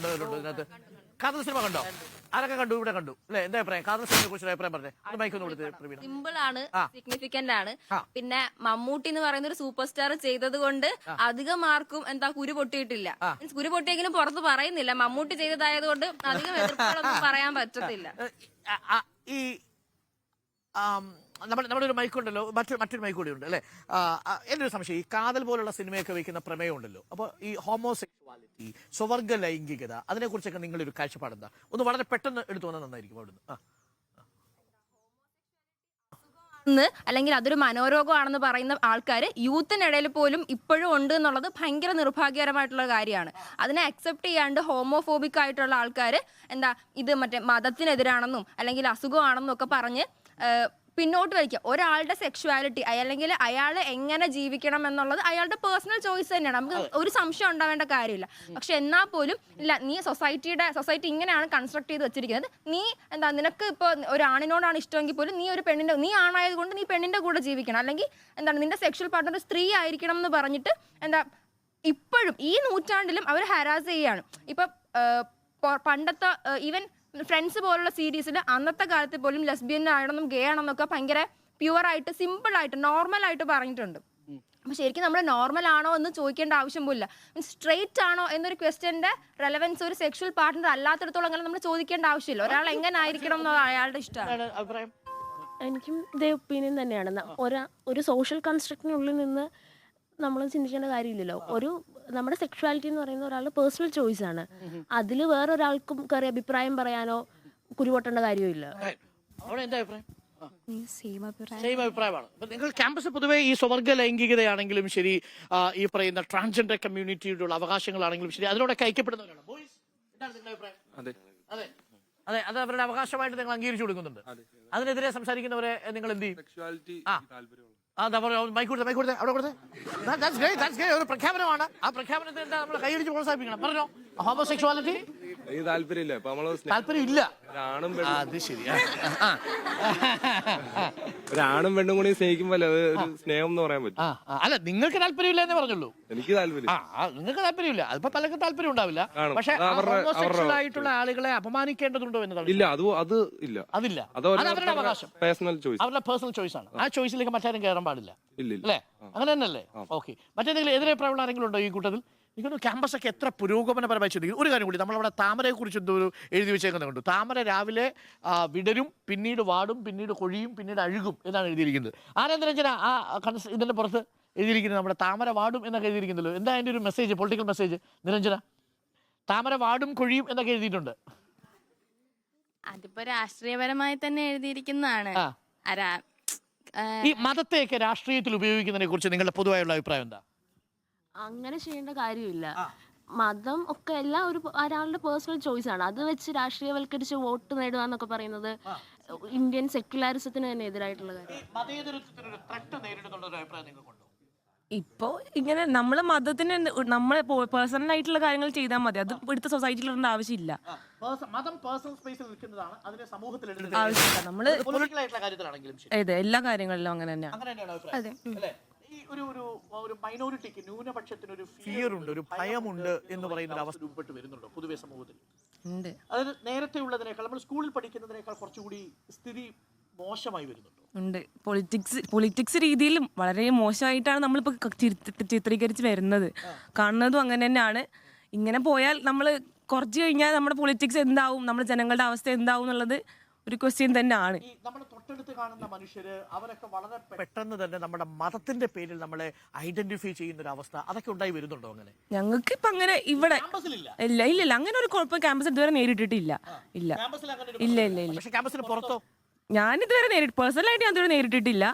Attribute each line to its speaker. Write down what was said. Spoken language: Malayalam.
Speaker 1: കണ്ടോ ഇതിലുണ്ട് ഇതിനകത്ത്. കാതൽ സിനിമ കണ്ടോ? ആരൊക്കെ കണ്ടു? ഇവിടെ കണ്ടു. അല്ലെ? എന്താ അഭിപ്രായം? കാതൽ സിനിമയെ കുറിച്ച് അഭിപ്രായം പറഞ്ഞേ. അത് മൈക്കൊന്ന് കൊടുത്ത്
Speaker 2: സിമ്പിൾ ആണ് സിഗ്നിഫിക്കന്റ് ആണ്. പിന്നെ മമ്മൂട്ടി എന്ന് പറയുന്ന ഒരു സൂപ്പർ സ്റ്റാർ ചെയ്തത് കൊണ്ട് അധികം ആർക്കും എന്താ കുരു പൊട്ടിയിട്ടില്ല. മീൻസ് കുരു പൊട്ടിയെങ്കിലും പുറത്ത് പറയുന്നില്ല. മമ്മൂട്ടി ചെയ്തതായത് കൊണ്ട് അധികം എതിർപ്പുകളൊന്നും പറയാൻ പറ്റത്തില്ല.
Speaker 1: ഈ നമ്മുടെ നമ്മുടെ ഒരു മൈക്കുണ്ടല്ലോ മറ്റൊരു മറ്റൊരു മൈക്ക് കൂടി ഉണ്ട് അല്ലെ? എന്റെ ഒരു സംശയം. ഈ കാതൽ പോലുള്ള സിനിമയൊക്കെ വയ്ക്കുന്ന പ്രമേയം ഉണ്ടല്ലോ. അപ്പോൾ ഈ ഹോമോസെക്ഷുവാലിറ്റി സ്വവർഗ ലൈംഗികത അതിനെക്കുറിച്ചൊക്കെ നിങ്ങളൊരു കാഴ്ചപ്പാട് എന്താ? ഒന്ന് വളരെ പെട്ടെന്ന് എടുത്തു വന്നാൽ നന്നായിരിക്കും അവിടുന്ന്? ആ.
Speaker 2: അല്ലെങ്കിൽ അതൊരു മനോരോഗമാണെന്ന് പറയുന്ന ആൾക്കാർ യൂത്തിനിടയിൽ പോലും ഇപ്പോഴും ഉണ്ട് എന്നുള്ളത് ഭയങ്കര നിർഭാഗ്യകരമായിട്ടുള്ള കാര്യമാണ്. അതിനെ അക്സെപ്റ്റ് ചെയ്യാണ്ട് ഹോമോഫോബിക് ആയിട്ടുള്ള ആൾക്കാർ എന്താ ഇത് മറ്റേ മതത്തിനെതിരാണെന്നും അല്ലെങ്കിൽ അസുഖമാണെന്നും ഒക്കെ പറഞ്ഞ് പിന്നോട്ട് വലിക്കുക. ഒരാളുടെ സെക്ഷുവാലിറ്റി അല്ലെങ്കിൽ അയാൾ എങ്ങനെ ജീവിക്കണം എന്നുള്ളത് അയാളുടെ പേഴ്സണൽ ചോയ്സ് തന്നെയാണ്. നമുക്ക് ഒരു സംശയം ഉണ്ടാവേണ്ട കാര്യമില്ല. പക്ഷെ എന്നാൽ പോലും ഇല്ല നീ സൊസൈറ്റിയുടെ സൊസൈറ്റി ഇങ്ങനെയാണ് കൺസ്ട്രക്ട് ചെയ്ത് വെച്ചിരിക്കുന്നത്. നീ എന്താ നിനക്ക് ഇപ്പോൾ ഒരു ആണിനോടാണ് ഇഷ്ടമെങ്കിൽ പോലും നീ ഒരു പെണ്ണിന്റെ നീ ആണായതുകൊണ്ട് നീ പെണ്ണിന്റെ കൂടെ ജീവിക്കണം. അല്ലെങ്കിൽ എന്താണ് നിന്റെ സെക്ഷൽ പാർട്ണർ സ്ത്രീ ആയിരിക്കണം എന്ന് പറഞ്ഞിട്ട് എന്താ ഇപ്പോഴും ഈ നൂറ്റാണ്ടിലും അവർ ഹരാസ് ചെയ്യാണ് ഇപ്പൊ പണ്ടത്തെ ഈവൻ ഫ്രണ്ട്സ് പോലുള്ള സീരീസിൽ അന്നത്തെ കാലത്ത് പോലും ലെസ്ബിയൻ ആണെന്നും ഗേ ആണെന്നൊക്കെ ഭയങ്കര പ്യുവർ ആയിട്ട് സിമ്പിൾ ആയിട്ട് നോർമൽ ആയിട്ട് പറഞ്ഞിട്ടുണ്ട്. അപ്പൊ ശരിക്കും നമ്മൾ നോർമൽ ആണോ എന്ന് ചോദിക്കേണ്ട ആവശ്യം പോലില്ല. മീൻസ് സ്ട്രെയിറ്റ് ആണോ എന്നൊരു ക്വസ്റ്റ്യന്റെ റെലവൻസ് ഒരു സെക്ഷൽ പാർട്ട്ണർ അല്ലാത്തടത്തോളം അങ്ങനെ നമ്മൾ ചോദിക്കേണ്ട ആവശ്യമില്ല. ഒരാൾ എങ്ങനെ ആയിരിക്കണം എന്നത് അയാളുടെ ഇഷ്ടമാണ്
Speaker 1: അഭിപ്രായം?
Speaker 3: എനിക്കും ഇതേ ഒപ്പീനിയൻ തന്നെയാണ്. ഒരു സോഷ്യൽ കൺസ്ട്രക്റ്റിനുള്ളിൽ നിന്ന് നമ്മൾ ചിന്തിക്കേണ്ട കാര്യമില്ലല്ലോ. ഒരു നമ്മുടെ സെക്ഷുവാലിറ്റി എന്ന് പറയുന്ന ഒരാളുടെ പേഴ്സണൽ ചോയ്സ് ആണ്. അതിൽ വേറൊരാൾക്കും കയറി അഭിപ്രായം പറയാനോ കുരുപൊട്ടേണ്ട കാര്യമില്ല.
Speaker 1: അവിടെ എന്താ അഭിപ്രായം?
Speaker 4: സെയിം അഭിപ്രായം.
Speaker 1: സെയിം അഭിപ്രായമാണ്. നിങ്ങൾ ക്യാമ്പസ് പൊതുവെ ഈ സ്വവർഗ ലൈംഗികതയാണെങ്കിലും ശരി ഈ പറയുന്ന ട്രാൻസ്ജെൻഡർ കമ്മ്യൂണിറ്റിയുടെ അവകാശങ്ങളാണെങ്കിലും ശരി അതിനോടൊക്കെ ഐക്യപ്പെടുന്നവരാണ്. ബോയ്സ് എന്താണ് നിങ്ങളുടെ അഭിപ്രായം?
Speaker 5: അതെ.
Speaker 1: അതെ. അതെ അത് അവരുടെ അവകാശമായിട്ട് നിങ്ങൾ അംഗീകരിച്ചു കൊടുക്കുന്നുണ്ട്. അതിനെതിരെ സംസാരിക്കുന്നവരെ നിങ്ങൾ എന്ത് ചെയ്യും? ആ.
Speaker 5: താല്പര്യമുള്ളൂ
Speaker 1: ആ ദാ പറ മൈക്ക് കൊടുത്തേ മൈക്ക് കൊടുത്തേ അവിടെ കൊടുത്തേ. ഒരു പ്രഖ്യാപനമാണ് ആ പ്രഖ്യാപനത്തെ എന്താ നമ്മൾ കൈയടിച്ച് പ്രോത്സാഹിപ്പിക്കണം പറഞ്ഞോ ഹോമോസെക്ഷുവാലിറ്റി
Speaker 5: എനിക്ക് താല്പര്യമില്ല. ഇപ്പൊ നമ്മൾ സ്നേ-
Speaker 1: താല്പര്യം ഇല്ല
Speaker 5: ഒരാണും
Speaker 1: ആ,
Speaker 5: പെണ്ണും
Speaker 1: അത് ശരിയാ ആ.
Speaker 5: ഒരാണും പെണ്ണും കൂടി സ്നേഹിക്കുമ്പോ അത് ഒരു സ്നേഹം എന്ന് പറയാൻ പറ്റും.
Speaker 1: ആ, ആ, അല്ല നിങ്ങൾക്ക് താല്പര്യമില്ല എന്നേ പറഞ്ഞുള്ളൂ.
Speaker 5: എനിക്ക് താല്പര്യം.
Speaker 1: ആ ആ, നിങ്ങൾക്ക് താല്പര്യമില്ല. അതിപ്പോ പലർക്കും താല്പര്യം ഉണ്ടാവില്ല.
Speaker 5: കാണും.
Speaker 1: പക്ഷെ
Speaker 5: അത് അവരുടെ-
Speaker 1: ഹോമോസെക്ഷൽ
Speaker 5: അവരുടെ
Speaker 1: ആയിട്ടുള്ള ആളുകളെ അപമാനിക്കേണ്ടതുണ്ടോ എന്നതാണ്
Speaker 5: ഇല്ല അത് അത് ഇല്ല.
Speaker 1: അതില്ല.
Speaker 5: അത്
Speaker 1: അത് അവരുടെ അവകാശം.
Speaker 5: പേഴ്സണൽ ചോയ്സ്
Speaker 1: അവരുടെ പേഴ്സണൽ ചോയ്സ് ആണ്. ആ ചോയ്സിലേക്ക് മറ്റാരും കയറാൻ പാടില്ല.
Speaker 5: ഇല്ല ഇല്ല.
Speaker 1: അല്ലേ? അങ്ങനെ തന്നെയല്ലേ? ഓക്കെ. മറ്റേതെങ്കിലും എതിരെ ആരെങ്കിലും ഉണ്ടോ ഈ കൂട്ടത്തിൽ? എനിക്കൊന്ന് ക്യാമ്പസ് ഒക്കെ എത്ര പുരോഗമനപരമായി ചിന്തിക്കും ഒരു കാര്യം കൂടി നമ്മളവിടെ താമരയെ കുറിച്ച് എന്തോ ഒരു എഴുതി വെച്ചേക്കുന്നത് കണ്ടു. താമര രാവിലെ വിടരും പിന്നീട് വാടും പിന്നീട് കൊഴിയും പിന്നീട് അഴുകും എന്നാണ് എഴുതിയിരിക്കുന്നത്. ആനന്ദരഞ്ജന ആ കൺസ് ഇതിന്റെ പുറത്ത് എഴുതിയിരിക്കുന്നത് നമ്മുടെ താമര വാടും എന്നൊക്കെ എഴുതിയിരിക്കുന്നല്ലോ. എന്താ അതിന്റെ ഒരു മെസ്സേജ് പൊളിറ്റിക്കൽ മെസ്സേജ് നിരഞ്ജന? താമര വാടും കൊഴിയും എന്നൊക്കെ എഴുതിയിട്ടുണ്ട്.
Speaker 4: അതിപ്പോ രാഷ്ട്രീയപരമായി തന്നെ എഴുതിയിരിക്കുന്നതാണ്.
Speaker 1: ഈ മതത്തെയൊക്കെ രാഷ്ട്രീയത്തിൽ ഉപയോഗിക്കുന്നതിനെ കുറിച്ച് നിങ്ങളുടെ പൊതുവായുള്ള അഭിപ്രായം എന്താ?
Speaker 3: അങ്ങനെ ചെയ്യേണ്ട കാര്യമില്ല. മതം ഒക്കെ എല്ലാം ഒരു ഒരാളുടെ പേഴ്സണൽ ചോയ്സ് ആണ്. അത് വെച്ച് രാഷ്ട്രീയവൽക്കരിച്ച് വോട്ട് നേടുക എന്നൊക്കെ പറയുന്നത് ഇന്ത്യൻ സെക്യുലാരിസത്തിന് തന്നെ എതിരായിട്ടുള്ള കാര്യം.
Speaker 1: മതേതരത്വത്തിനൊരു ത്രട്ട് നേരിടുന്നുള്ള ഒരു അഭിപ്രായം നിങ്ങൾക്കുണ്ടോ?
Speaker 6: ഇപ്പോ ഇങ്ങനെ നമ്മൾ മതത്തിന് നമ്മൾ പേഴ്സണൽ ആയിട്ടുള്ള കാര്യങ്ങൾ ചെയ്താൽ മതി. അത് ഇവിടുത്തെ സൊസൈറ്റിയിൽ ഇടേണ്ട ആവശ്യമില്ല.
Speaker 1: മതം പേഴ്സണൽ സ്പേസിൽ നിൽക്കുന്നതാണ് അതിനെ സമൂഹത്തിൽ
Speaker 6: ആവശ്യമില്ല. നമ്മൾ
Speaker 1: പൊളിറ്റിക്കൽ ആയിട്ടുള്ള കാര്യത്തിലാണെങ്കിലും ശരി.
Speaker 6: അതെ എല്ലാ കാര്യങ്ങളിലും അങ്ങനെ തന്നെയാണ്
Speaker 1: അങ്ങനെ ഒരു ഒരു ഒരു മൈനോറിറ്റിക്ക് ന്യൂനപക്ഷത്തിന് ഒരു ഫിയർ ഉണ്ട് ഒരു ഭയമുണ്ട് എന്ന് പറയുന്ന അവസ്ഥ രൂപപ്പെട്ട് വരുന്നുണ്ടോ പൊതുവെ സമൂഹത്തിൽ.
Speaker 6: ഉണ്ട്.
Speaker 1: അതായത് നേരത്തെ ഉള്ളതിനേക്കാൾ നമ്മൾ സ്കൂളിൽ പഠിക്കുന്നതിനേക്കാൾ കുറച്ചുകൂടി സ്ഥിതി മോശമായി വരുന്നുണ്ട്.
Speaker 6: ഉണ്ട്. പൊളിറ്റിക്സ് പൊളിറ്റിക്സ് രീതിയിലും വളരെ മോശമായിട്ടാണ് നമ്മളിപ്പോൾ ചിത്രീകരിച്ച് വരുന്നത്. കാണുന്നതും അങ്ങനെ തന്നെയാണ്. ഇങ്ങനെ പോയാൽ നമ്മൾ കുറച്ച് കഴിഞ്ഞാൽ നമ്മുടെ പൊളിറ്റിക്സ് എന്താവും നമ്മുടെ ജനങ്ങളുടെ അവസ്ഥ എന്താവും എന്നുള്ളത് ഒരു ക്വസ്റ്റ്യൻ തന്നെയാണ്.
Speaker 1: നമ്മുടെ തൊട്ടടുത്ത് കാണുന്ന മനുഷ്യര് അവരൊക്കെ വളരെ പെട്ടെന്ന് തന്നെ നമ്മുടെ മതത്തിന്റെ പേരിൽ നമ്മളെ ഐഡന്റിഫൈ ചെയ്യുന്ന ഒരു അവസ്ഥ അതൊക്കെ ഉണ്ടായി വരുന്നുണ്ടോ അങ്ങനെ?
Speaker 6: ഞങ്ങൾക്ക് ഇപ്പൊ അങ്ങനെ ഇവിടെ ഇല്ല ഇല്ല ഇല്ല. അങ്ങനെ ഒരു കുഴപ്പം ക്യാമ്പസ് ഇതുവരെ നേരിട്ടിട്ടില്ല. ഇല്ല.
Speaker 1: ക്യാമ്പസിൽ അങ്ങനെ
Speaker 6: ഇല്ല ഇല്ല ഇല്ല.
Speaker 1: പക്ഷെ ക്യാമ്പസിന് പുറത്തോ?
Speaker 6: ഞാൻ ഇതുവരെ നേരിട്ട് പേഴ്സണലായിട്ട് ഞാൻ ഇതുവരെ നേരിട്ടിട്ടില്ല.